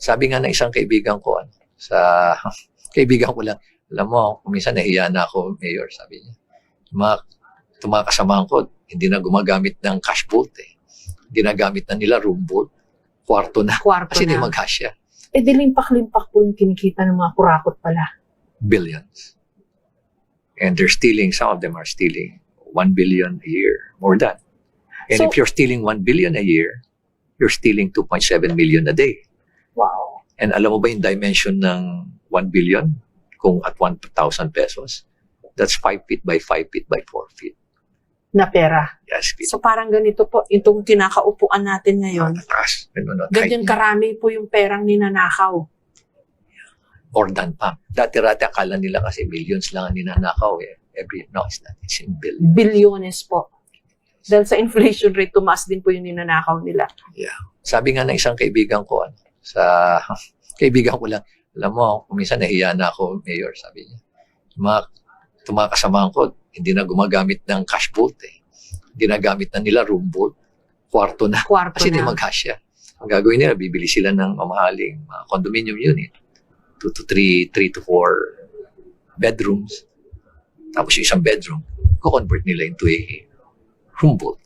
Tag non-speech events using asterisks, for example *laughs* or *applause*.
Sabi nga ng isang kaibigan ko, ano, sa *laughs* kaibigan ko lang, alam mo, kuminsan nahiya na ako, Mayor, sabi niya. Mga, mga kasamahan ko, hindi na gumagamit ng cash vault eh. Ginagamit na nila room vault. Kwarto na. Kwarto Kasi hindi na. mag-hasya. Eh, di limpak-limpak po yung kinikita ng mga kurakot pala. Billions. And they're stealing, some of them are stealing 1 billion a year, more than. And So- if you're stealing 1 billion a year, you're stealing 2.7 million a day. And alam mo ba yung dimension ng 1 billion? Kung at 1,000 pesos, that's 5 feet by 5 feet by 4 feet. Na pera. Yes, feet. So parang ganito po, itong kinakaupuan natin ngayon. No? Ganyan karami po yung perang ninanakaw. More than pa. Dati-rati akala nila kasi millions lang ang ninanakaw eh. Every, no, it's not. It's in billion. Bilyones po. Dahil sa inflation rate, tumaas din po yung ninanakaw nila. Sabi nga ng isang kaibigan ko, ano, sa kaibigan ko lang, alam mo, kuminsan nahiya na ako, Mayor, sabi niya. Mga, itong mga kasamahan ko, hindi na gumagamit ng cash vault eh. Ginagamit na nila room vault. Kwarto na. Kwarto Kasi hindi na. mag-hasya. Ang gagawin nila, bibili sila ng mamahaling mga condominium unit. 2 to 3, 3 to 4 bedrooms. Tapos yung isang bedroom, ko-convert nila into a room vault.